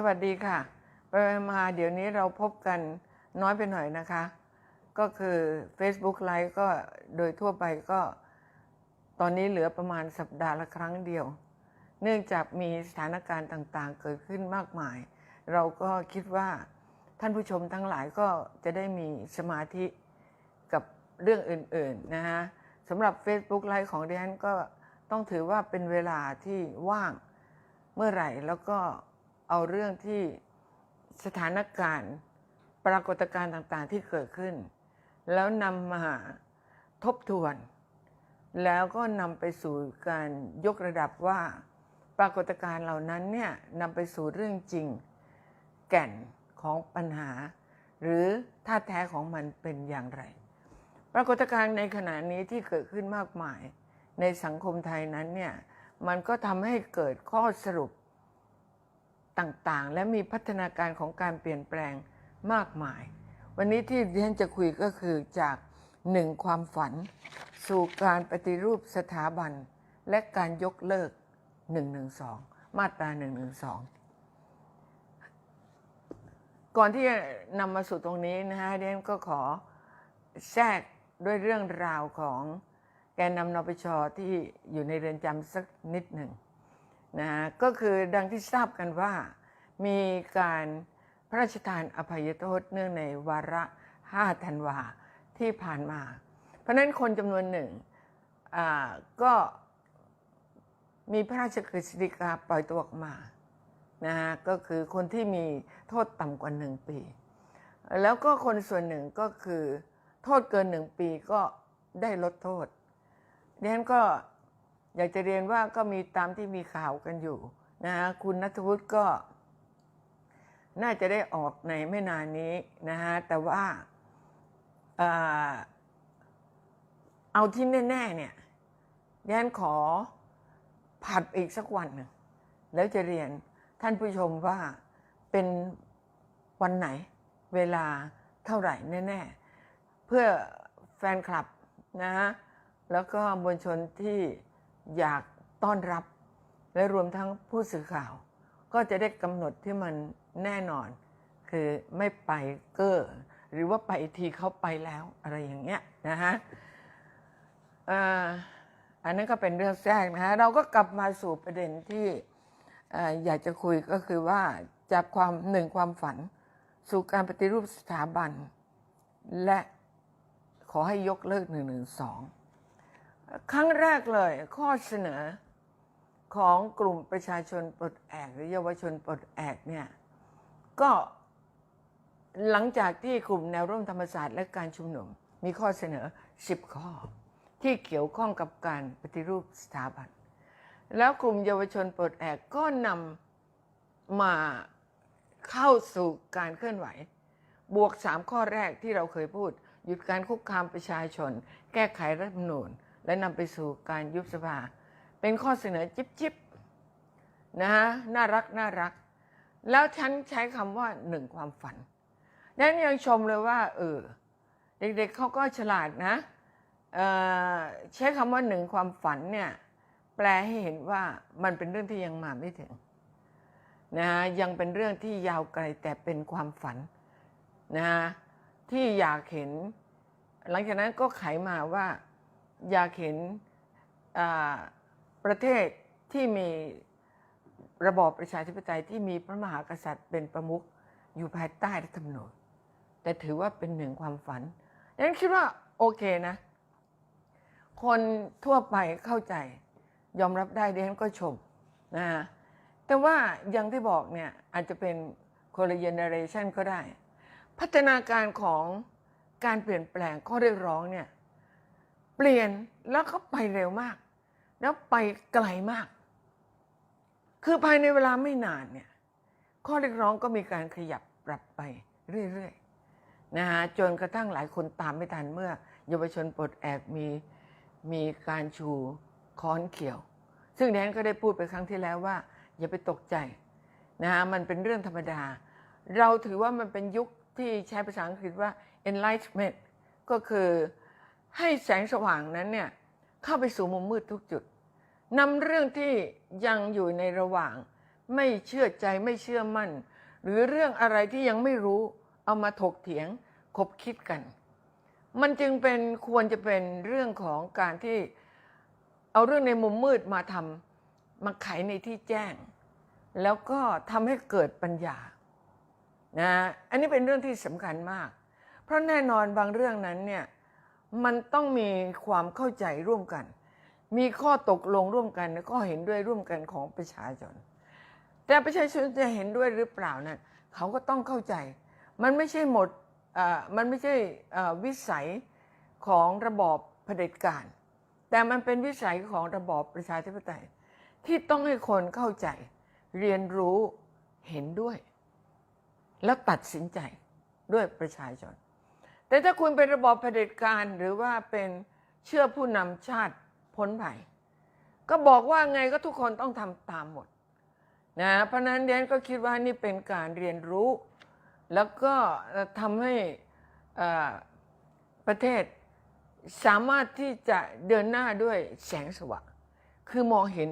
สวัสดีค่ะ ไปมาเดี๋ยวนี้เราพบกันน้อยไปหน่อยนะคะ ก็คือ Facebook Live ก็โดยทั่วไปก็ ตอนนี้เหลือประมาณสัปดาห์ละครั้งเดียว เนื่องจากมีสถานการณ์ต่างๆ เกิดขึ้นมากมาย เราก็คิดว่าท่านผู้ชมทั้งหลายก็จะได้มีสมาธิกับเรื่องอื่นๆนะฮะสำหรับ Facebook Live ของดิฉันก็ต้องถือว่าเป็นเวลาที่ว่างเมื่อไหร่แล้วก็ เอาเรื่องที่สถานการณ์ปรากฏการณ์ต่างๆที่เกิดขึ้น แล้วนำมาทบทวน แล้วก็นำไปสู่การยกระดับว่าปรากฏการณ์เหล่านั้นเนี่ยนำไปสู่เรื่องจริง แก่นของปัญหา หรือท่าแท้ของมันเป็นอย่างไร ปรากฏการณ์ในขณะนี้ที่เกิดขึ้นมากมาย ในสังคมไทยนั้นเนี่ยมันก็ทำให้เกิดข้อสรุป ต่างๆ และมีพัฒนาการของการเปลี่ยนแปลงมากมาย วันนี้ที่ดิฉันจะคุยก็คือจากหนึ่งความฝัน สู่การปฏิรูปสถาบัน และการยกเลิก 112 มาตรา 112 ก่อนที่จะนำมาสู่ตรงนี้นะฮะดิฉันก็ขอแทรกด้วยเรื่องราวของแกนนำนปชที่อยู่ในเรือนจำสักนิดหนึ่ง นะฮะก็คือดังที่ทราบกันว่า มีการพระราชทานอภัยโทษเนื่องในวาระ5ธันวาที่ผ่านมา เพราะนั้นคนจำนวนหนึ่งก็มีพระราชกฤษฎีกาปล่อยตัวออกมานะฮะก็คือคนที่มีโทษต่ำกว่าหนึ่งปี แล้วก็คนส่วนหนึ่งก็คือโทษเกินหนึ่งปีก็ได้ลดโทษดิฉันก็ อยากจะเรียนว่าก็มีตามที่มีข่าวกันอยู่นะฮะคุณนัทวุฒิก็ น่าจะได้ออกในไม่นานนี้นะฮะแต่ว่าเอาที่แน่ๆเนี่ยดิฉันขอผัดอีกสักวันหนึ่งแล้วจะเรียนท่านผู้ชมว่าเป็นวันไหนเวลาเท่าไหร่แน่ๆ เพื่อแฟนคลับนะฮะแล้วก็มวลชนที่ อยากต้อนรับ และรวมทั้งผู้สื่อข่าว ก็จะได้กำหนดที่มันแน่นอน คือไม่ไปเก้อหรือว่าไปทีเขาไปแล้วอะไรอย่างเงี้ยนะฮะอ่ออันนั้นก็เป็นเรื่องแรกนะฮะเราก็กลับมาสู่ประเด็นที่ออยากจะคุยก็คือว่าจากความหนึ่งความฝัน สู่การปฏิรูปสถาบัน และขอให้ยกเลิกหนึ่งหนึ่งสอง ครั้งแรกเลยข้อเสนอของกลุ่มประชาชนปลดแอกหรือเยาวชนปลดแอกเนี่ยก็หลังจากที่กลุ่มแนวร่วมธรรมศาสตร์และการชุมนุม มีข้อเสนอ 10 ข้อ ที่เกี่ยวข้องกับการปฏิรูปสถาบัน แล้วกลุ่มเยาวชนปลดแอกก็นำมาเข้าสู่การเคลื่อนไหว บวก 3 ข้อแรกที่เราเคยพูด หยุดการคุกคามประชาชน แก้ไขรัฐธรรมนูญ และนำไปสู่การยุบสภา เป็นข้อเสนอจิบจิบนะฮะน่ารักน่ารัก แล้วฉันใช้คำว่าหนึ่งความฝันนั้นยังชมเลยว่าเออเด็กๆเขาก็ฉลาดนะเออใช้คำว่าหนึ่งความฝันเนี่ยแปลให้เห็นว่ามันเป็นเรื่องที่ยังมาไม่ถึงนะฮะยังเป็นเรื่องที่ยาวไกลแต่เป็นความฝันนะฮะที่อยากเห็น หลังจากนั้นก็ไขมาว่า อยากเห็นประเทศที่มีระบอบประชาธิปไตยที่มีพระมหากษัตริย์เป็นประมุขอยู่ภายใต้รัฐธรรมนูญแต่ถือว่าเป็นหนึ่งความฝันดังนั้นคิดว่าโอเคนะ คนทั่วไปเข้าใจยอมรับได้ดิฉันก็ชมนะฮะแต่ว่าอย่างที่บอกเนี่ยอาจจะเป็นคนละเจเนเรชันก็ได้ พัฒนาการของการเปลี่ยนแปลงข้อเรียกร้องเนี่ย เปลี่ยนแล้วก็ไปเร็วมาก แล้วไปไกลมาก คือภายในเวลาไม่นานเนี่ยข้อเรียกร้องก็มีการขยับปรับไปเรื่อยๆนะฮะจนกระทั่งหลายคนตามไม่ทันเมื่อเยาวชนปลดแอกมีมีการชูค้อนเขียว ซึ่งแดนก็ได้พูดไปครั้งที่แล้วว่า อย่าไปตกใจนะฮะมันเป็นเรื่องธรรมดา เราถือว่ามันเป็นยุคที่ใช้ภาษาอังกฤษว่า enlightenment ก็คือ ให้แสงสว่างนั้นเนี่ยเข้าไปสู่มุมมืดทุกจุดนำเรื่องที่ยังอยู่ในระหว่าง ไม่เชื่อใจไม่เชื่อมั่น หรือเรื่องอะไรที่ยังไม่รู้เอามาถกเถียงคบคิดกัน มันจึงเป็นควรจะเป็นเรื่องของการที่เอาเรื่องในมุมมืดมาทำมาไขในที่แจ้ง แล้วก็ทำให้เกิดปัญญานะอันนี้เป็นเรื่องที่สำคัญมาก เพราะแน่นอนบางเรื่องนั้นเนี่ย มันต้องมีความเข้าใจร่วมกัน มีข้อตกลงร่วมกันและก็เห็นด้วยร่วมกันของประชาชน แต่ประชาชนจะเห็นด้วยหรือเปล่านั้นเขาก็ต้องเข้าใจ มันไม่ใช่หมดอ่อมันไม่ใช่อ่อวิสัยของระบอบเผด็จการ แต่มันเป็นวิสัยของระบอบประชาธิปไตย ที่ต้องให้คนเข้าใจ เรียนรู้เห็นด้วย แล้วตัดสินใจด้วยประชาชน แต่ถ้าคุณเป็นระบอบเผด็จการหรือว่าเป็นเชื่อผู้นำชาติพ้นภัยก็บอกว่าไงก็ทุกคนต้องทำตามหมดนะเพราะนั้นเดนก็คิดว่านี่เป็นการเรียนรู้ แล้วก็ทำให้ประเทศสามารถที่จะเดินหน้าด้วยแสงสว่างคือมองเห็น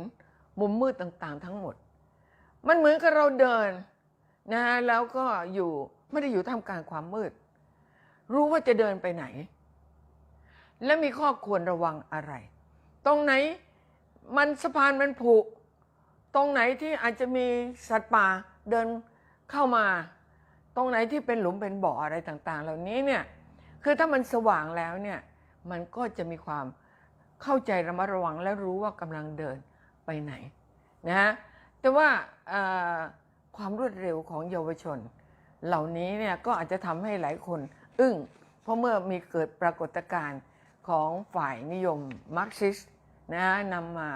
มุมมืดต่างๆ ทั้งหมด มันเหมือนกับเราเดินนะฮะแล้วก็อยู่ไม่ได้อยู่ท่ามกลางความมืด รู้ว่าจะเดินไปไหน และมีข้อควรระวังอะไร ตรงไหนมันสะพานมันผุ ตรงไหนที่อาจจะมีสัตว์ป่าเดินเข้ามา ตรงไหนที่เป็นหลุมเป็นบ่ออะไรต่าง ๆ เหล่านี้เนี่ยคือถ้ามันสว่างแล้วเนี่ยมันก็จะมีความเข้าใจระมัดระวังและรู้ว่ากำลังเดินไปไหนนะฮะแต่ว่าความรวดเร็วของเยาวชน เหล่านี้เนี่ยก็อาจจะทำให้หลายคน อึ้ง เพราะเมื่อมีเกิดปรากฏการณ์ของฝ่ายนิยมมาร์กซิสนะฮะนำมา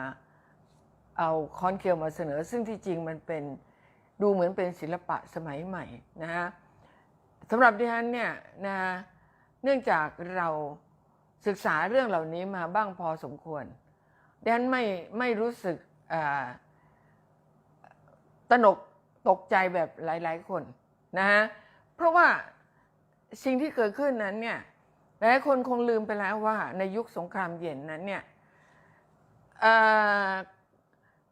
เอาคอนเคียวมาเสนอ ซึ่งที่จริงมันเป็นดูเหมือนเป็นศิลปะสมัยใหม่นะฮะสำหรับดิฉันเนี่ยนะเนื่องจากเราศึกษาเรื่องเหล่านี้มาบ้างพอสมควรดิฉันไม่ไม่รู้สึกตระหนกตกใจแบบหลาย ๆ คนนะฮะเพราะว่า สิ่งที่เกิดขึ้นนั้นเนี่ยหลายคนคงลืมไปแล้วว่า ในยุคสงครามเย็นนั้นเนี่ย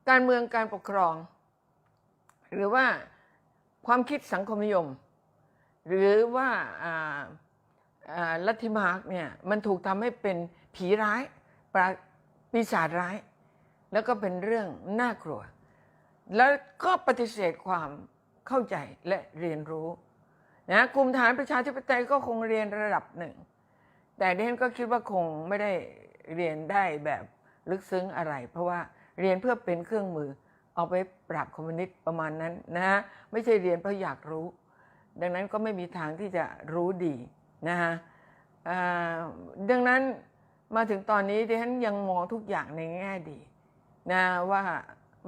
การเมืองการปกครอง หรือว่าความคิดสังคมนิยม หรือว่าอ่าอ่าลัทธิมาร์กเนี่ยมันถูกทำให้เป็นผีร้ายปราปีศาจร้าย แล้วก็เป็นเรื่องน่ากลัว แล้วก็ปฏิเสธความเข้าใจและเรียนรู้ นะกลุ่มฐานประชาธิปไตยก็คงเรียนระดับหนึ่ง แต่ดิฉันก็คิดว่าคงไม่ได้เรียนได้แบบลึกซึ้งอะไร เพราะว่าเรียนเพื่อเป็นเครื่องมือ เอาไปปราบคอมมิวนิสต์ประมาณนั้นนะฮะไม่ใช่เรียนเพราะอยากรู้ ดังนั้นก็ไม่มีทางที่จะรู้ดีนะฮะดังนั้นมาถึงตอนนี้ดิฉันยังมองทุกอย่างในแง่ดีนะว่า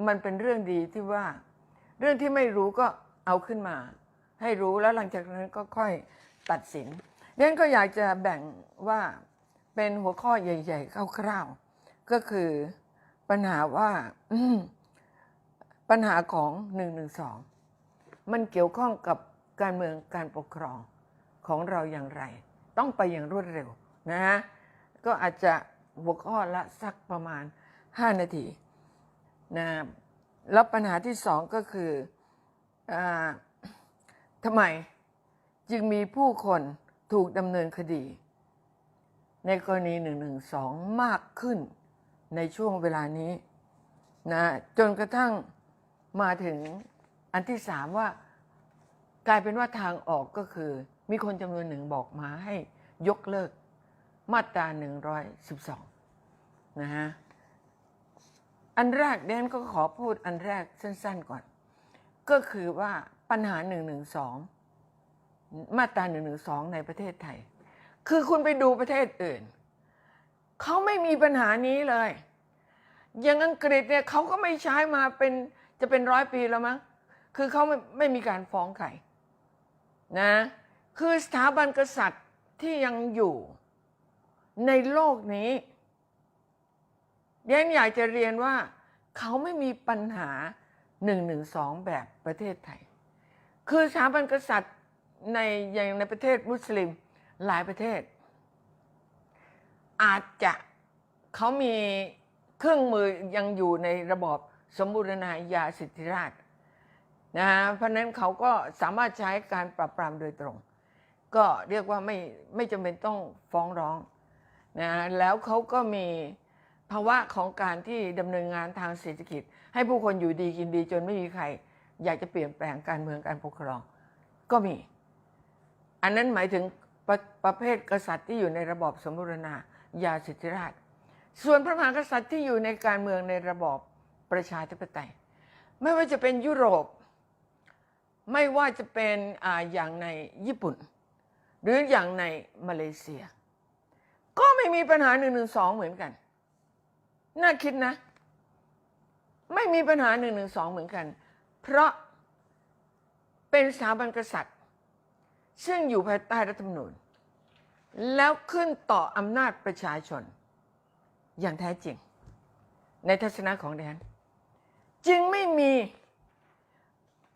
มันเป็นเรื่องดีที่ว่า เรื่องที่ไม่รู้ก็เอาขึ้นมา ให้รู้แล้วหลังจากนั้นก็ค่อยตัดสินเดนก็อยากจะแบ่งว่าเป็นหัวข้อใหญ่ ๆ คร่าวๆก็คือปัญหาว่าปัญหาของหนึ่งหนึ่งสองมันเกี่ยวข้องกับการเมืองการปกครองของเราอย่างไร ต้องไปอย่างรวดเร็วนะฮะก็อาจจะหัวข้อละสักประมาณ 5 นาทีนะแล้วปัญหาที่สองก็คืออา ทำไมจึงมีผู้คนถูกดำเนินคดี ในกรณี1นึมากขึ้นในช่วงเวลานี้นะจนกระทั่งมาถึงอันที่สามว่ากลายเป็นว่าทางออกก็คือ มีคนจำนวนหนึ่งบอกมาให้ยกเลิกมาตรา 112 นะฮะ อันแรกเดนก็ขอพูดอันแรกสั้นๆก่อน ก็คือว่า ปัญหา112มาตรา112ในประเทศไทย คือคุณไปดูประเทศอื่น เขาไม่มีปัญหานี้เลย อย่างอังกฤษเนี่ยเขาก็ไม่ใช้มาเป็นจะเป็นร้อยปีแล้วมั้ง คือเขาไม่ไม่มีการฟ้องใครนะ คือสถาบันกษัตริย์ที่ยังอยู่ในโลกนี้เรียนอยากจะเรียนว่าเขาไม่มีปัญหา1นึแบบประเทศไทย คือสถาบันกษัตริย์ในอย่างในประเทศมุสลิมหลายประเทศ อาจจะเขามีเครื่องมือยังอยู่ในระบอบสมบูรณาญาสิทธิราชนะฮะเพราะฉะนั้นเขาก็สามารถใช้การปราบปรามโดยตรง ก็เรียกว่าไม่ไม่จำเป็นต้องฟ้องร้องนะฮะแล้วเขาก็มีภาวะของการที่ดำเนินงานทางเศรษฐกิจ ให้ผู้คนอยู่ดีกินดีจนไม่มีใคร อยากจะเปลี่ยนแปลงการเมืองการปกครอง ก็มี อันนั้นหมายถึงประประเภทกษัตริย์ที่อยู่ในระบอบสมบูรณาญาสิทธิราช ส่วนพระมหากษัตริย์ที่อยู่ในการเมืองในระบอบประชาธิปไตย ไม่ว่าจะเป็นยุโรป ไม่ว่าจะเป็นออย่างในญี่ปุ่น หรืออย่างในมาเลเซีย ก็ไม่มีปัญหาหนึ่งหนึ่งสองเหมือนกัน น่าคิดนะ ไม่มีปัญหาหนึ่งหนึ่งสองเหมือนกัน เพราะเป็นสถาบันกษัตริย์ ซึ่งอยู่ภายใต้รัฐธรรมนูญ แล้วขึ้นต่ออำนาจประชาชน อย่างแท้จริง ในทัศนะของแดนจึงไม่มี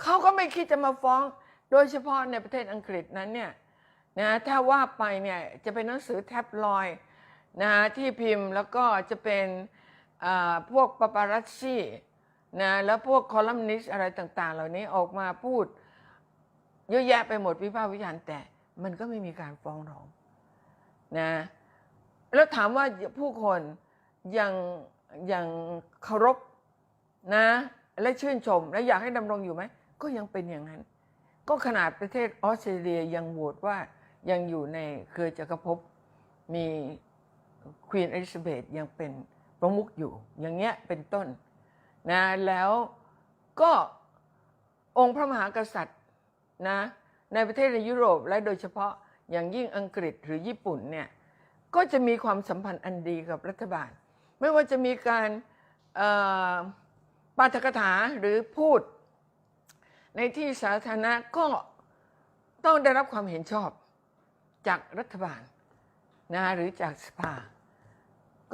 เขาก็ไม่คิดจะมาฟ้อง โดยเฉพาะในประเทศอังกฤษนั้นเนี่ยนะถ้าว่าไปเนี่ยจะเป็นหนังสือแท็บลอยนะที่พิมพ์แล้วก็จะเป็นพวกปาปารัสซี่ นะแล้วพวกคอลัมนิสต์อะไรต่าง ๆ เหล่านี้ออกมาพูดเยอะแยะไปหมดวิพากษ์วิจารณ์แต่มันก็ไม่มีการฟ้องร้องนะแล้วถามว่าผู้คนยังยังเคารพนะ และชื่นชม และอยากให้ดำรงอยู่ไหม ก็ยังเป็นอย่างนั้น ก็ขนาดประเทศออสเตรเลียยังโหวตว่ายังอยู่ในเครือจักรภพมีควีนอลิซาเบธยังเป็นประมุขอยู่ อย่างเงี้ยเป็นต้น นะแล้วก็องค์พระมหากษัตริย์นะในประเทศในยุโรปและโดยเฉพาะอย่างยิ่งอังกฤษหรือญี่ปุ่นเนี่ยก็จะมีความสัมพันธ์อันดีกับรัฐบาล ไม่ว่าจะมีการปาฐกถาหรือพูด ในที่สาธารณะก็ต้องได้รับความเห็นชอบจากรัฐบาลนะหรือจากสภา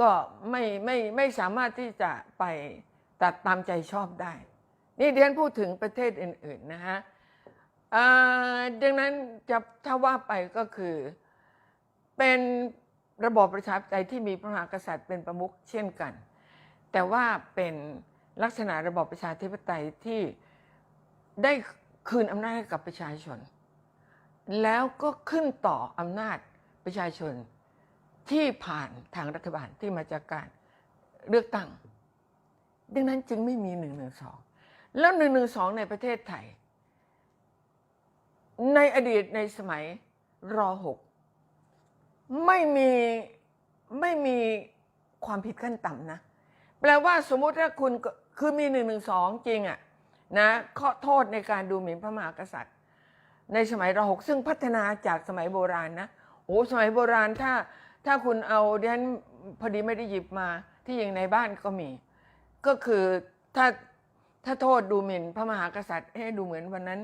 ก็ไม่ไม่ไม่สามารถที่จะไป ตัดตามใจชอบได้ นี่เดียนพูดถึงประเทศอื่น ๆ นะฮะอ่าดังนั้นจะถ้าว่าไปก็คือเป็นระบอบประชาธิปไตยที่มีพระมหากษัตริย์เป็นประมุขเช่นกัน แต่ว่าเป็นลักษณะระบอบประชาธิปไตยที่ได้คืนอำนาจให้กับประชาชน แล้วก็ขึ้นต่ออำนาจประชาชนที่ผ่านทางรัฐบาลที่มาจากการเลือกตั้ง ดังนั้นจึงไม่มีหนึ่งหนึ่งสองแล้วหนึ่งหนึ่งสองในประเทศไทย ในอดีตในสมัยรหกไม่มีไม่มีความผิดขั้นต่ำนะ แปลว่าสมมุติถ้าคุณคือมีหนึ่งหนึ่งสองจริงอะนะข้อโทษในการดูหมิ่นพระมหากษัตริย์ ในสมัยรหกซึ่งพัฒนาจากสมัยโบราณนะโอ้สมัยโบราณถ้าถ้าคุณเอาดิฉันพอดีไม่ได้หยิบมาที่ยิงในบ้านก็มี ก็คือถ้าถ้าโทษดูหมิ่นพระมหากษัตริย์ให้ดูเหมือนวันนั้น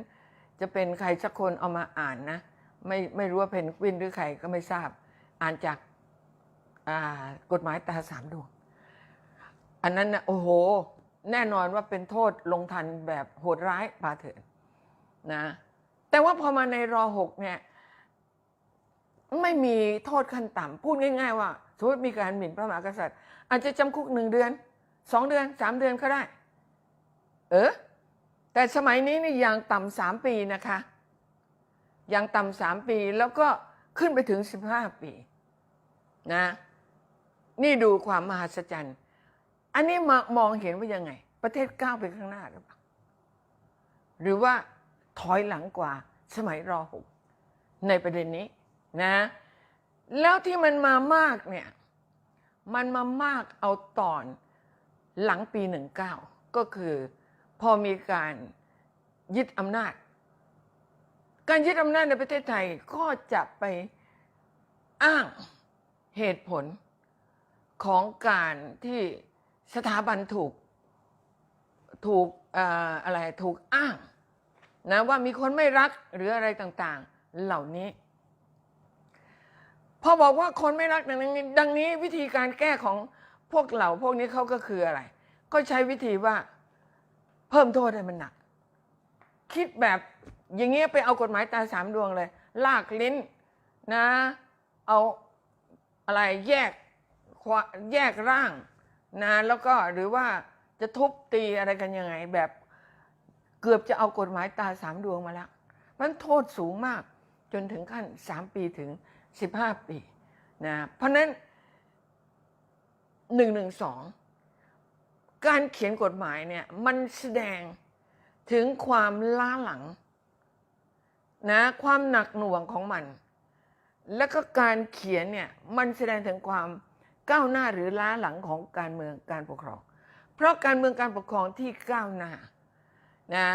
จะเป็นใครสักคนเอามาอ่านนะ ไม่ไม่รู้ว่าเพนกวินหรือใครก็ไม่ทราบ อ่านจากกฎหมายตาสามดวง อันนั้นนะโอ้โห แน่นอนว่าเป็นโทษลงทันแบบโหดร้ายปาเถิดนะแต่ว่าพอมาในรอหกเนี่ยไม่มีโทษขั้นต่ำพูดง่าย ๆ ว่าสมมติมีการหมิ่นพระมหากษัตริย์ อาจจะจำคุกหนึ่งเดือน สองเดือนสามเดือนก็ได้ เออ แต่สมัยนี้นี่อย่างต่ำสามปีนะคะ อย่างต่ำสามปีแล้วก็ขึ้นไปถึงสิบห้าปี นะ นี่ดูความมหัศจรรย์ อันนี้มามองเห็นว่ายังไง ประเทศก้าวไปข้างหน้าหรือเปล่าหรือว่าถอยหลังกว่าสมัยรอหกในประเด็นนี้นะ แล้วที่มันมามากเนี่ย มันมามากเอาตอน หลังปีหนึ่งเก้าก็คือพอมีการยึดอำนาจ การยึดอำนาจในประเทศไทยก็จะไปอ้างเหตุผลของการที่สถาบันถูกถูกเอ่ออะไรถูกอ้างนะว่ามีคนไม่รักหรืออะไรต่างๆเหล่านี้พอบอกว่าคนไม่รักดังนี้ดังนี้วิธีการแก้ของ พวกเหล่าพวกนี้เขาก็คืออะไร ก็ใช้วิธีว่า เพิ่มโทษให้มันหนัก คิดแบบอย่างเงี้ยไปเอากฎหมายตาสามดวงเลย ลากลิ้นนะ เอาอะไรแยกควาแยกร่างนะแล้วก็หรือว่าจะทุบตีอะไรกันยังไงแบบเกือบจะเอากฎหมายตาสามดวงมาแล้วมันโทษสูงมากจนถึงขั้นสามปีถึงสิบห้าปีนะเพราะนั้น หนึ่งหนึ่งสองการเขียนกฎหมายเนี่ยมันแสดงถึงความล้าหลังนะความหนักหน่วงของมัน แล้วก็การเขียนเนี่ยมันแสดงถึงความก้าวหน้าหรือล้าหลังของการเมืองการปกครอง เพราะการเมืองการปกครองที่ก้าวหน้านะ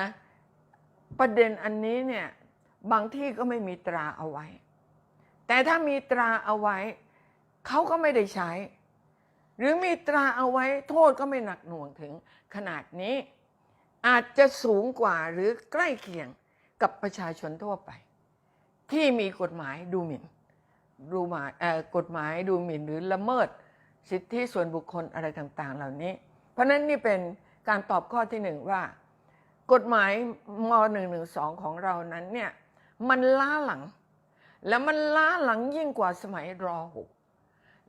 ประเด็นอันนี้เนี่ยบางที่ก็ไม่มีตราเอาไว้ แต่ถ้ามีตราเอาไว้เขาก็ไม่ได้ใช้ หรือมีตราเอาไว้โทษก็ไม่หนักหน่วงถึงขนาดนี้ อาจจะสูงกว่าหรือใกล้เคียงกับประชาชนทั่วไป ที่มีกฎหมายดูหมิ่นดูหมายกฎหมายดูหมิ่นหรือละเมิดสิทธิส่วนบุคคลอะไรต่างๆ เหล่านี้ เพราะนั้นนี่เป็นการตอบข้อที่หนึ่งว่า กฎหมายม .112 ของเรานั้นเนี่ยมันล้าหลัง แล้วมันล้าหลังยิ่งกว่าสมัยรอหก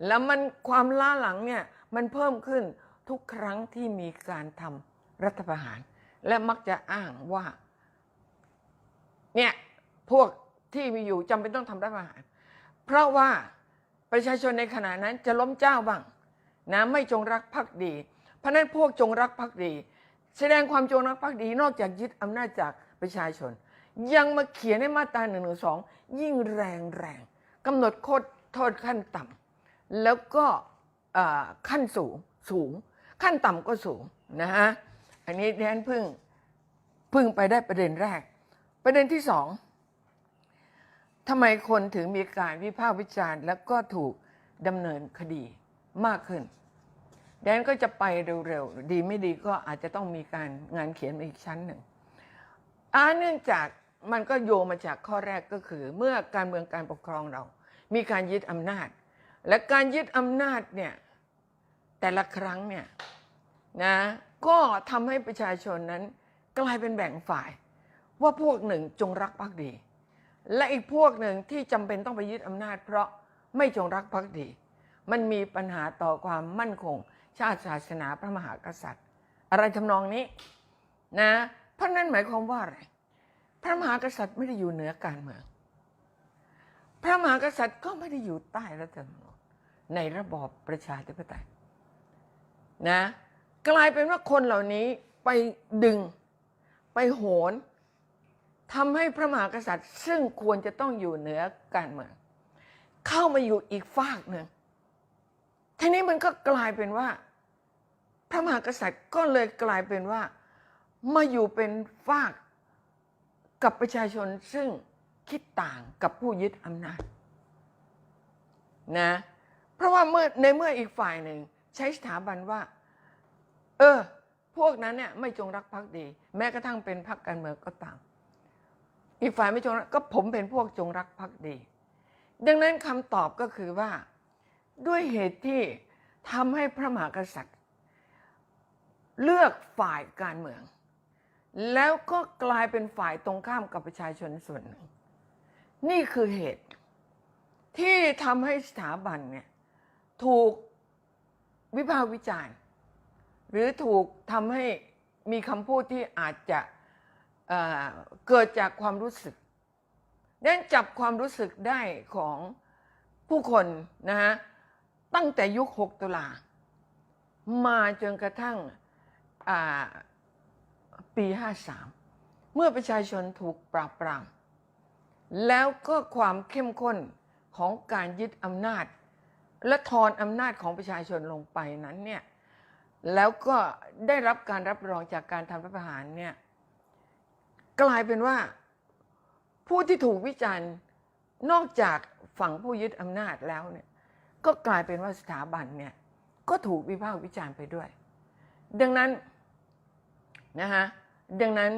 แล้วมันความล้าหลังเนี่ยมันเพิ่มขึ้นทุกครั้งที่มีการทำรัฐประหาร และมักจะอ้างว่าเนี่ยพวกที่มีอยู่จำเป็นต้องทำรัฐประหาร เพราะว่าประชาชนในขณะนั้นจะล้มเจ้าบ้างนะไม่จงรักภักดี เพราะนั้นพวกจงรักภักดี แสดงความจงรักภักดีนอกจากยึดอำนาจจากประชาชน ยังมาเขียนในมาตราหนึ่งหนึ่งสองยิ่งแรงแรงกำหนดโทษโทษขั้นต่ำ แล้วก็ขั้นสูงสูง ขั้นต่ำก็สูงนะฮะอันนี้ดิฉันพิ่งพิ่งไปได้ประเด็นแรก ประเด็นที่สองทำไมคนถึงมีการวิพากษ์วิจารณ์ แล้วก็ถูกดำเนินคดีมากขึ้นแดนก็จะไปเร็วๆ ดีไม่ดีก็อาจจะต้องมีการงานเขียนอีกชั้นหนึ่งอาเนื่องจากมันก็โยมาจากข้อแรกก็คือ เมื่อการเมืองการปกครองเรา มีการยึดอำนาจ และการยึดอำนาจเนี่ยแต่ละครั้งเนี่ยนะก็ทำให้ประชาชนนั้นกลายเป็นแบ่งฝ่าย ว่าพวกหนึ่งจงรักภักดี และอีกพวกหนึ่งที่จำเป็นต้องไปยึดอำนาจ เพราะไม่จงรักภักดี มันมีปัญหาต่อความมั่นคง ชาติศาสนาพระมหากษัตริย์ อะไรทำนองนี้นะเพราะนั้นหมายความว่าอะไรพระมหากษัตริย์ไม่ได้อยู่เหนือการเมือง พระมหากษัตริย์ก็ไม่ได้อยู่ใต้รัฐธรรมนูญ ในระบอบประชาธิปไตยนะกลายเป็นว่าคนเหล่านี้ไปดึงไปโหนทำให้พระมหากษัตริย์ ซึ่งควรจะต้องอยู่เหนือการเมืองเข้ามาอยู่อีกฝากหนึ่งทีนี้มันก็กลายเป็นว่า พระมหากษัตริย์ก็เลยกลายเป็นว่า มาอยู่เป็นฝากกับประชาชนซึ่งคิดต่างกับผู้ยึดอำนาจนะ ราะว่าเมื่อในเมื่ออีกฝ่ายหนึ่งใช้สถาบันว่า เออ พวกนั้นเนี่ยไม่จงรักภักดี แม้กระทั่งเป็นพรรคการเมืองก็ตาม อีกฝ่ายไม่จงรักก็ผมเป็นพวกจงรักภักดี ดังนั้นคำตอบก็คือว่า ด้วยเหตุที่ทำให้พระมหากษัตริย์ เลือกฝ่ายการเมือง แล้วก็กลายเป็นฝ่ายตรงข้ามกับประชาชนส่วนหนึ่งนี่คือเหตุที่ทำให้สถาบันเนี่ย ถูกวิพากษ์วิจารณ์หรือถูกทำให้มีคำพูดที่อาจจะเเกิดจากความรู้สึกดังนั้นจับความรู้สึกได้ของผู้คนนะฮะตั้งแต่ยุค 6 ตุลา มาจนกระทั่งอ่าปี 53 เมื่อประชาชนถูกปราบปรามแล้วก็ความเข้มข้นของการยึดอำนาจ และทอนอำนาจของประชาชนลงไปนั้นเนี่ยแล้วก็ได้รับการรับรองจากการทำรัฐประหารเนี่ยกลายเป็นว่าผู้ที่ถูกวิจารณ์นอกจากฝั่งผู้ยึดอำนาจแล้วเนี่ยก็กลายเป็นว่าสถาบันเนี่ยก็ถูกวิพากษ์วิจารณ์ไปด้วย ดังนั้นนะฮะดังนั้น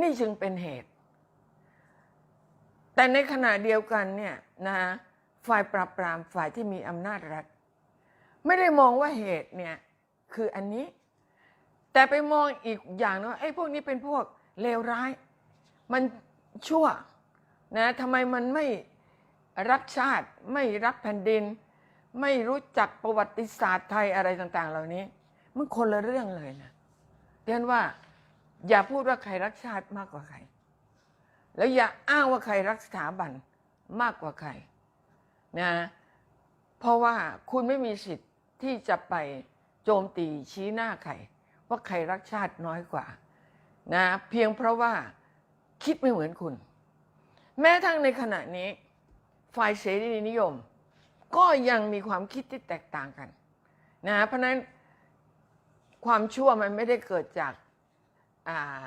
นี่จึงเป็นเหตุ แต่ในขณะเดียวกันเนี่ยนะฮะ ฝ่ายปราบปรามฝ่ายที่มีอำนาจรัฐ ไม่ได้มองว่าเหตุเนี่ยคืออันนี้ แต่ไปมองอีกอย่างนึงว่าไอ้พวกนี้เป็นพวกเลวร้าย มันชั่วนะทำไมมันไม่รักชาติไม่รักแผ่นดิน ไม่รู้จักประวัติศาสตร์ไทยอะไรต่าง ๆ เหล่านี้ มันคนละเรื่องเลยนะเรียนว่า อย่าพูดว่าใครรักชาติมากกว่าใคร แล้วอย่าอ้างว่าใครรักสถาบันมากกว่าใคร นะเพราะว่าคุณไม่มีสิทธิ์ที่จะไปโจมตีชี้หน้าใครว่าใครรักชาติน้อยกว่านะเพียงเพราะว่าคิดไม่เหมือนคุณ แม้ทั้งในขณะนี้ ฝ่ายเสรีนิยม ก็ยังมีความคิดที่แตกต่างกันนะเพราะนั้นความชั่วมันไม่ได้เกิดจากา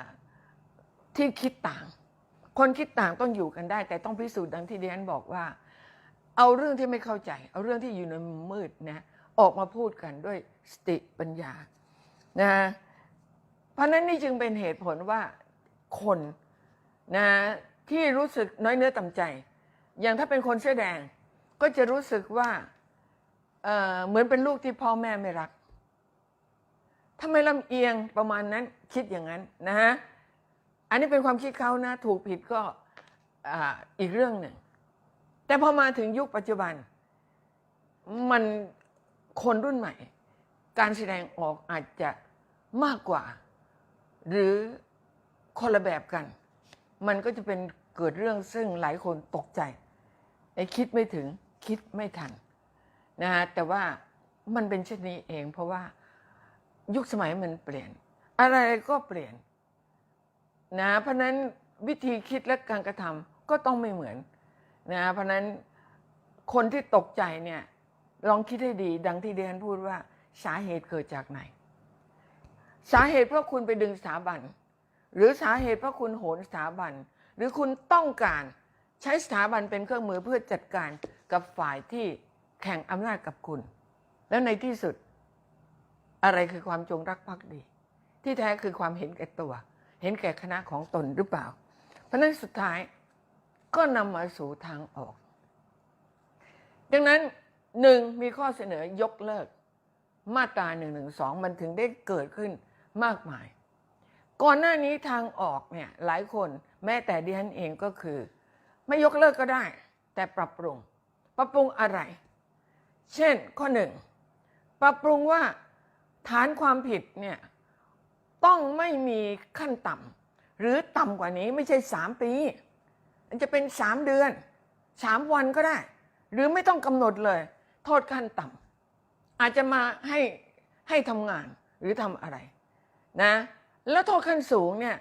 ที่คิดต่าง คนคิดต่างต้องอยู่กันได้ แต่ต้องพิสูจน์ดังที่เดียนบอกว่า เอาเรื่องที่ไม่เข้าใจ เอาเรื่องที่อยู่ในมืดนะออกมาพูดกันด้วยสติปัญญานะเพราะนั้นนี่จึงเป็นเหตุผลว่าคนนะที่รู้สึกน้อยเนื้อต่ำใจ อย่างถ้าเป็นคนเสื้อแดงก็จะรู้สึกว่าเเหมือนเป็นลูกที่พ่อแม่ไม่รักทำไมลำเอียงประมาณนั้นคิดอย่างนั้นนะฮะอันนี้เป็นความคิดเขานะ ถูกผิดก็ออีกเรื่องหนึ่ง แต่พอมาถึงยุคปัจจุบัน มันคนรุ่นใหม่ การแสดงออกอาจจะมากกว่า หรือคนละแบบกัน มันก็จะเป็นเกิดเรื่องซึ่งหลายคนตกใจไอ้คิดไม่ถึงคิดไม่ทันนะฮะแต่ว่ามันเป็นเช่นนี้เอง เพราะว่ายุคสมัยมันเปลี่ยน อะไรก็เปลี่ยนนะเพราะนั้นวิธีคิดและการกระทำก็ต้องไม่เหมือน นะเพราะนั้นคนที่ตกใจเนี่ยลองคิดให้ดี ดังที่เดนพูดว่าสาเหตุเกิดจากไหน สาเหตุเพราะคุณไปดึงสถาบัน หรือสาเหตุเพราะคุณโหนสถาบัน หรือคุณต้องการใช้สถาบันเป็นเครื่องมือเพื่อจัดการกับฝ่ายที่แข่งอำนาจกับคุณ แล้วในที่สุดอะไรคือความจงรักภักดี ที่แท้คือความเห็นแก่ตัว เห็นแก่คณะของตนหรือเปล่า เพราะนั้นสุดท้าย ก็นำมาสู่ทางออก ดังนั้นหนึ่งมีข้อเสนอยกเลิก มาตรา1นึมันถึงได้เกิดขึ้นมากมาย ก่อนหน้านี้ทางออกเนี่ยหลายคนแม้แต่ดิฉันเองก็คือ ไม่ยกเลิกก็ได้ แต่ปรับปรุง ปรับปรุงอะไร เช่นข้อหนึ่งปรับปรุงว่าฐานความผิดเนี่ยต้องไม่มีขั้นต่ำหรือต่ำกว่านี้ไม่ใช่สามปี มันจะเป็นสามเดือนสามวันก็ได้ หรือไม่ต้องกำหนดเลย โทษขั้นต่ำอาจจะมาให้ให้ทำงานหรือทำอะไรนะแล้วโทษขั้นสูงเนี่ย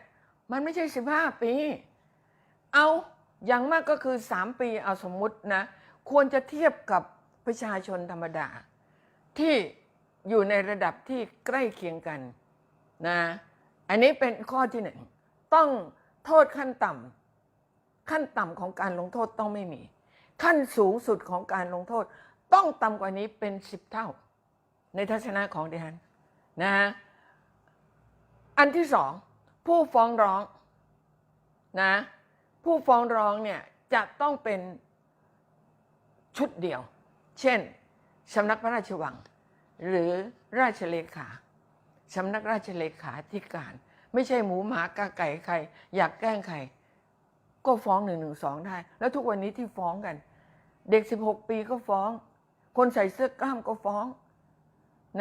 มันไม่ใช่สิบห้าปี เอาอย่างมากก็คือสามปีเอาสมมุตินะ ควรจะเทียบกับประชาชนธรรมดา ที่อยู่ในระดับที่ใกล้เคียงกันนะอันนี้เป็นข้อที่หนึ่งต้องโทษขั้นต่ำ ขั้นต่ำของการลงโทษต้องไม่มี ขั้นสูงสุดของการลงโทษ ต้องต่ำกว่านี้เป็นสิบเท่า ในทัศนะของดิฉันนะอันที่สองผู้ฟ้องร้องนะผู้ฟ้องร้องเนี่ยจะต้องเป็นชุดเดียว เช่นสำนักพระราชวัง หรือราชเลขาสำนักราชเลขาธิการ ไม่ใช่หมูหมากาไก่ใคร อยากแกล้งใคร ก็ฟ้องหนึ่งหนึ่งสองได้ แล้วทุกวันนี้ที่ฟ้องกัน เด็ก16ปีก็ฟ้อง คนใส่เสื้อกล้ามก็ฟ้อง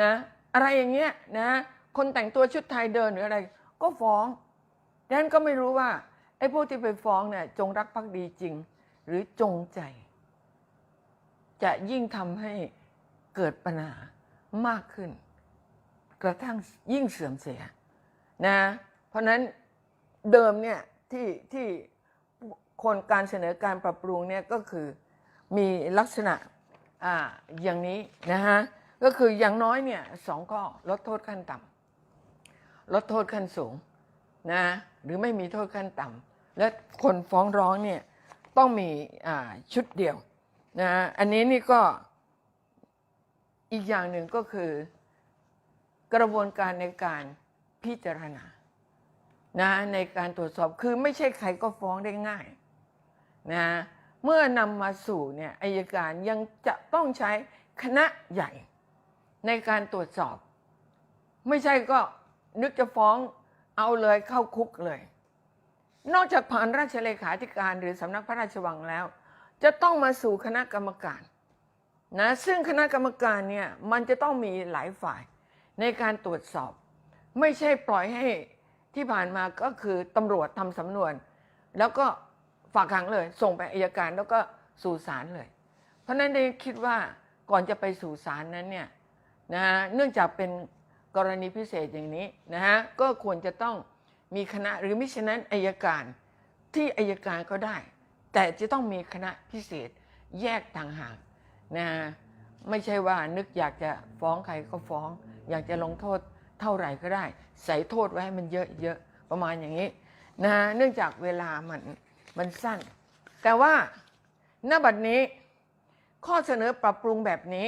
นะ อะไรอย่างเงี้ยนะ คนแต่งตัวชุดไทยเดินหรืออะไร ก็ฟ้องดังนั้นก็ไม่รู้ว่าไอ้พวกที่ไปฟ้องเนี่ยจงรักภักดีจริง หรือจงใจ จะยิ่งทำให้เกิดปัญหามากขึ้น กระทั่งยิ่งเสื่อมเสียนะ เพราะฉะนั้นเดิมเนี่ยที่ที่ คนการเสนอการปรับปรุงเนี่ยก็คือมีลักษณะอ่าอย่างนี้นะฮะก็คืออย่างน้อยเนี่ยสองข้อลดโทษขั้นต่ำลดโทษขั้นสูงนะหรือไม่มีโทษขั้นต่ำและคนฟ้องร้องเนี่ยต้องมีอ่าชุดเดียวนะอันนี้นี่ก็อีกอย่างหนึ่งก็คือกระบวนการในการพิจารณานะในการตรวจสอบคือไม่ใช่ใครก็ฟ้องได้ง่าย นะเมื่อนำมาสู่เนี่ยอายการยังจะต้องใช้คณะใหญ่ในการตรวจสอบ ไม่ใช่ก็นึกจะฟ้องเอาเลยเข้าคุกเลย นอกจากผ่านราชเลขาธิการหรือสำนักพระราชวังแล้ว จะต้องมาสู่คณะกรรมการนะซึ่งคณะกรรมการเนี่ยมันจะต้องมีหลายฝ่ายในการตรวจสอบ ไม่ใช่ปล่อยให้ที่ผ่านมาก็คือตำรวจทำสำนวน แล้วก็ ฝากขังเลย ส่งไปอายการแล้วก็สู่ศาลเลย เพราะฉะนั้นได้คิดว่าก่อนจะไปสู่ศาลนั้นเนี่ยนะฮะเนื่องจากเป็นกรณีพิเศษอย่างนี้นะฮะก็ควรจะต้องมีคณะหรือมิฉะนั้นอายการที่อายการก็ได้ แต่จะต้องมีคณะพิเศษแยกต่างหากนะฮะไม่ใช่ว่านึกอยากจะฟ้องใครก็ฟ้อง อยากจะลงโทษเท่าไหร่ก็ได้ ใส่โทษไว้ให้มันเยอะๆประมาณอย่างนี้นะฮะเนื่องจากเวลามัน มันสั้น แต่ว่าณบัดนี้ข้อเสนอปรับปรุงแบบนี้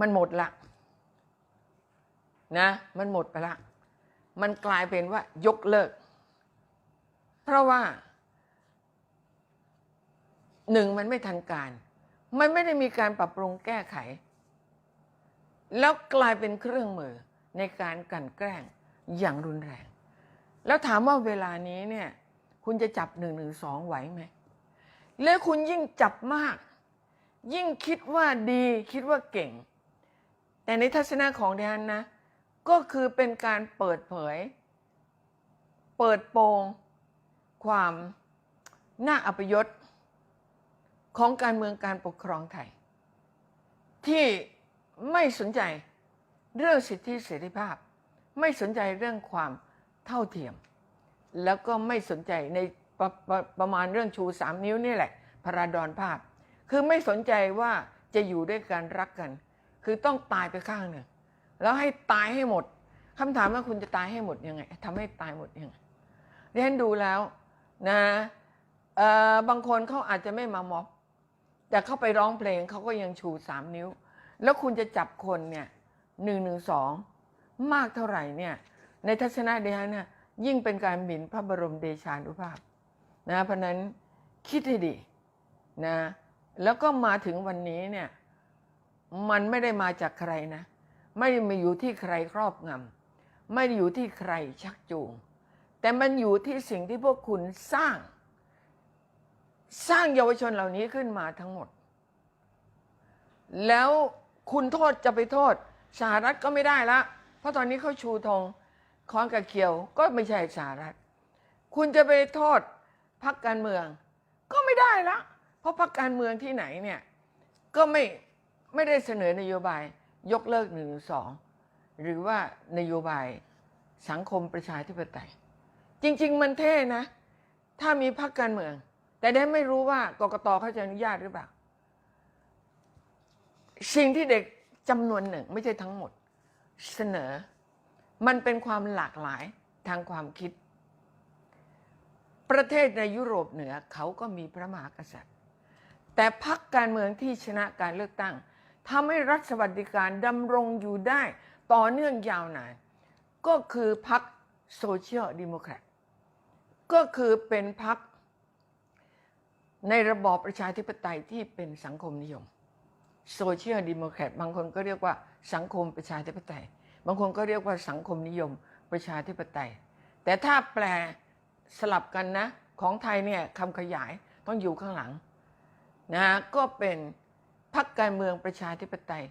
มันหมดละนะ มันหมดไปละ มันกลายเป็นว่ายกเลิก เพราะว่าหนึ่งมันไม่ทันการ มันไม่ได้มีการปรับปรุงแก้ไข แล้วกลายเป็นเครื่องมือในการกันแกล้งอย่างรุนแรง แล้วถามว่าเวลานี้เนี่ย คุณจะจับหนึ่งหนึ่งสองไหวไหมแล้วคุณยิ่งจับมาก ยิ่งคิดว่าดีคิดว่าเก่ง แต่ในทัศนะของแดนนะ ก็คือเป็นการเปิดเผย เปิดโปง ความน่าอัปยศของการเมืองการปกครองไทย ที่ไม่สนใจเรื่องสิทธิเสรีภาพ ไม่สนใจเรื่องความ เท่าเทียม แล้วก็ไม่สนใจในประปรประมาณเรื่องชูสามนิ้วนี่แหละพระราดอนภาพ คือไม่สนใจว่าจะอยู่ด้วยกันรักกัน คือต้องตายไปข้างหนึ่งแล้วให้ตายให้หมดคำถามว่าคุณจะตายให้หมดยังไงทำให้ตายหมดยังไงเรียนดูแล้วนะเอ่อบางคนเขาอาจจะไม่มาม็อบ แต่เขาไปร้องเพลงเขาก็ยังชูสามนิ้ว แล้วคุณจะจับคนเนี่ยหนึ่งหนึ่งสองมากเท่าไหร่เนี่ย ในทัศนะเดียนี่ยยิ่งเป็นการหมิ่นพระบรมเดชานุภาพนะเพราะฉะนั้นคิดให้ดีนะแล้วก็มาถึงวันนี้เนี่ยมันไม่ได้มาจากใครนะ ไม่ได้มาอยู่ที่ใครครอบงำไม่ได้อยู่ที่ใครชักจูง แต่มันอยู่ที่สิ่งที่พวกคุณสร้าง สร้างเยาวชนเหล่านี้ขึ้นมาทั้งหมด แล้วคุณโทษจะไปโทษสหรัฐก็ไม่ได้ละ เพราะตอนนี้เขาชูธง คอนกับเขียวก็ไม่ใช่สหรัฐ คุณจะไปโทษพรรคการเมือง ก็ไม่ได้ละ เพราะพรรคการเมืองที่ไหนเนี่ยก็ไม่ไม่ได้เสนอนโยบายยกเลิกหนึ่งสองหรือว่านโยบายสังคมประชาธิปไตย จริง ๆ มันเท่นะ ถ้ามีพรรคการเมือง แต่ได้ไม่รู้ว่ากกตเขาจะอนุญาตหรือเปล่า สิ่งที่เด็กจำนวนหนึ่งไม่ใช่ทั้งหมดเสนอ มันเป็นความหลากหลายทางความคิด ประเทศในยุโรปเหนือเขาก็มีพระมหากษัตริย์ แต่พรรคการเมืองที่ชนะการเลือกตั้งทำให้รัฐสวัสดิการดำรงอยู่ได้ต่อเนื่องยาวนาน ก็คือพรรคโซเชียลดิโมแครตก็คือเป็นพรรคในระบอบประชาธิปไตยที่เป็นสังคมนิยมโซเชียลดิโมแครตบางคนก็เรียกว่าสังคมประชาธิปไตย บางคนก็เรียกว่าสังคมนิยมประชาธิปไตย แต่ถ้าแปลสลับกันนะ ของไทยเนี่ยคำขยายต้องอยู่ข้างหลังนะก็เป็นพรรคการเมืองประชาธิปไตย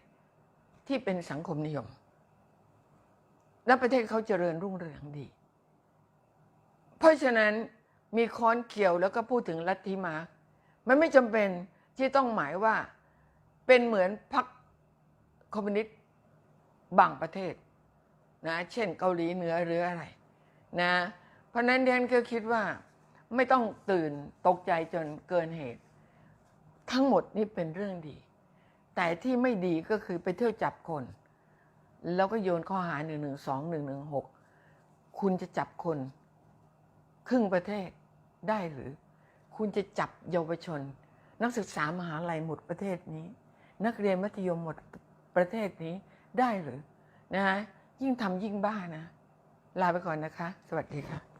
ที่เป็นสังคมนิยม และประเทศเขาเจริญรุ่งเรืองดี เพราะฉะนั้นมีค้อนเกี่ยวแล้วก็พูดถึงลัทธิมาร์กมันไม่จำเป็นที่ต้องหมายว่าเป็นเหมือนพรรคคอมมิวนิสต์บางประเทศ นะ เช่นเกาหลีเหนือหรืออะไรนะ เพราะนั้นเดนก็คิดว่าไม่ต้องตื่นตกใจจนเกินเหตุ ทั้งหมดนี่เป็นเรื่องดี แต่ที่ไม่ดีก็คือไปเที่ยวจับคน แล้วก็โยนข้อหาหนึ่งหนึ่งสองหนึ่งหนึ่งหกคุณจะจับคน ครึ่งประเทศได้หรือ คุณจะจับเยาวชน นักศึกษามหาลัยหมดประเทศนี้ นักเรียนมัธยมหมดประเทศนี้ได้หรือนะฮะ ยิ่งทำยิ่งบ้านะ ลาไปก่อนนะคะ สวัสดีค่ะ